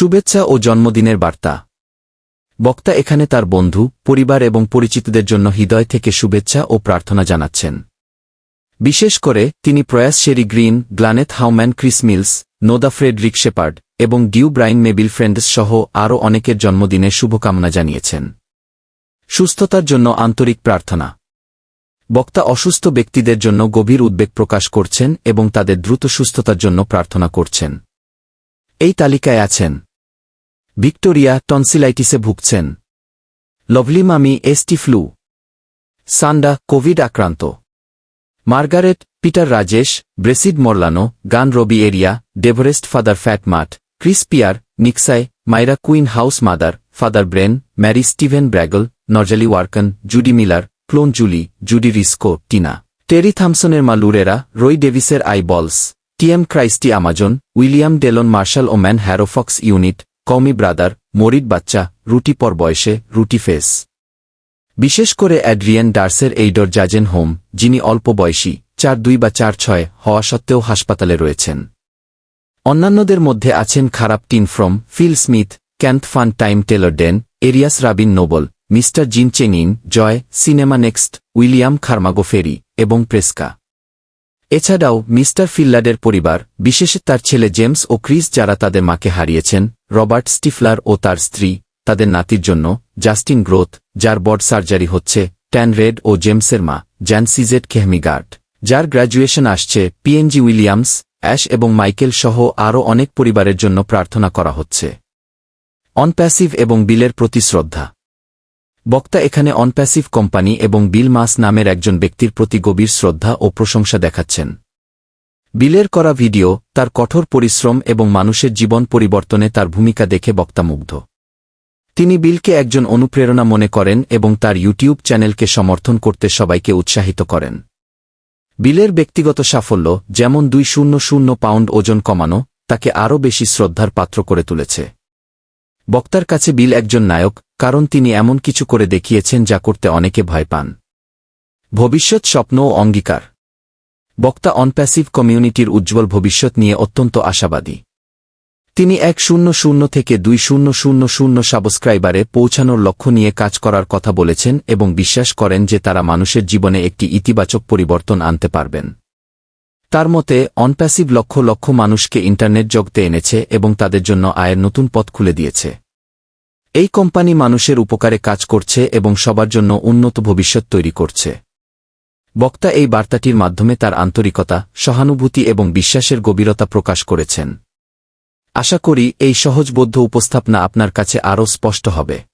শুভেচ্ছা ও জন্মদিনের বার্তা। বক্তা এখানে তার বন্ধু, পরিবার এবং পরিচিতদের জন্য হৃদয় থেকে শুভেচ্ছা ও প্রার্থনা জানাচ্ছেন। বিশেষ করে, তিনি প্রয়াস শেরি গ্রিন, গ্লানেথ হাউম্যান, ক্রিস মিলস, নোদা ফ্রেডরিক শেপার্ড এবং ডিউ ব্রাইন মেবিল ফ্রেন্ডস সহ আরও অনেকের জন্মদিনে শুভকামনা জানিয়েছেন। সুস্থতার জন্য আন্তরিক প্রার্থনা। বক্তা অসুস্থ ব্যক্তিদের জন্য গভীর উদ্বেগ প্রকাশ করছেন এবং তাদের দ্রুত সুস্থতার জন্য প্রার্থনা করছেন। এই তালিকায় আছেন ভিক্টোরিয়া টনসিলাইটিসে ভুগছেন। লভলি মামি এসটি ফ্লু সান্ডা কোভিড আক্রান্ত। মার্গারেট পিটার রাজেশ ব্রেসিড মরলানো গান রবি এরিয়া ডেভরেস্ট ফাদার ফ্যাট মাঠ ক্রিস পিয়ার নিক্সাই Myra queen house mother father brain Mary Steven ব্র্যাগল নরজালি ওয়ার্কন জুডি মিলার ক্লোন জুলি জুডি রিস্কো টিনা টেরি থমসনের মা লুরেরা রই ডেভিসের আই বলস টিএম ক্রাইস্টি আমাজন উইলিয়াম ডেলন মার্শাল ও ম্যান হ্যারোফক্স ইউনিট কমি ব্রাদার মরিড বাচ্চা, রুটি পর বয়সে, রুটি ফেস। বিশেষ করে অ্যাড্রিয়ান ডার্সের এইডর জাজেন হোম, যিনি অল্প বয়সী, চার দুই বা চার ছয় হওয়া সত্ত্বেও হাসপাতালে রয়েছেন। অন্যান্যদের মধ্যে আছেন খারাপ টিন ফ্রম, ফিল স্মিথ ক্যান্থ ফান টাইম টেলর ডেন, এরিয়াস রাবিন নোবল, মিস্টার জিন চেনিন, জয়, সিনেমা নেক্সট, উইলিয়াম খার্মাগো ফেরি এবং প্রেস্কা। এছাড়াও মিস্টার ফিল্লাডের পরিবার, বিশেষ তার ছেলে জেমস ও ক্রিস যারা তাদের মাকে হারিয়েছেন, রবার্ট স্টিফলার ও তার স্ত্রী, তাদের নাতির জন্য, জাস্টিন গ্রোথ, যার বড সার্জারি হচ্ছে, ট্যান রেড ও জেমসের মা, জ্যান সিজেট খেহমিগার্ড যার গ্র্যাজুয়েশন আসছে, পিএনজি উইলিয়ামস, অ্যাশ এবং মাইকেল সহ আরও অনেক পরিবারের জন্য প্রার্থনা করা হচ্ছে। অনপ্যাসিভ এবং বিলের প্রতি শ্রদ্ধা। বক্তা এখানে অনপ্যাসিভ কোম্পানি এবং বিল মাস নামের একজন ব্যক্তির প্রতি গভীর শ্রদ্ধা ও প্রশংসা দেখাচ্ছেন। বিলের করা ভিডিও তার কঠোর পরিশ্রম এবং মানুষের জীবন পরিবর্তনে তার ভূমিকা দেখে বক্তা মুগ্ধ। তিনি বিলকে একজন অনুপ্রেরণা মনে করেন এবং তার ইউটিউব চ্যানেলকে সমর্থন করতে সবাইকে উৎসাহিত করেন। বিলের ব্যক্তিগত সাফল্য, যেমন দুই শূন্য শূন্য পাউন্ড ওজন কমানো, তাকে আরও বেশি শ্রদ্ধার পাত্র করে তুলেছে। বক্তার কাছে বিল একজন নায়ক, কারণ তিনি এমন কিছু করে দেখিয়েছেন যা করতে অনেকে ভয় পান। ভবিষ্যৎ স্বপ্ন ও অঙ্গীকার। বক্তা অনপ্যাসিভ কমিউনিটির উজ্জ্বল ভবিষ্যৎ নিয়ে অত্যন্ত আশাবাদী। তিনি এক শূন্য শূন্য থেকে দুই শূন্য শূন্য শূন্য সাবস্ক্রাইবারে পৌঁছানোর লক্ষ্য নিয়ে কাজ করার কথা বলেছেন এবং বিশ্বাস করেন যে তারা মানুষের জীবনে একটি ইতিবাচক পরিবর্তন আনতে পারবেন। তার মতে, অনপ্যাসিভ লক্ষ লক্ষ মানুষকে ইন্টারনেট জগতে এনেছে এবং তাদের জন্য আয়ের নতুন পথ খুলে দিয়েছে। এই কোম্পানি মানুষের উপকারে কাজ করছে এবং সবার জন্য উন্নত ভবিষ্যৎ তৈরি করছে। বক্তা এই বার্তাটির মাধ্যমে তার আন্তরিকতা, সহানুভূতি এবং বিশ্বাসের গভীরতা প্রকাশ করেছেন। আশা করি, এই সহজবোধ্য উপস্থাপনা আপনার কাছে আরও স্পষ্ট হবে।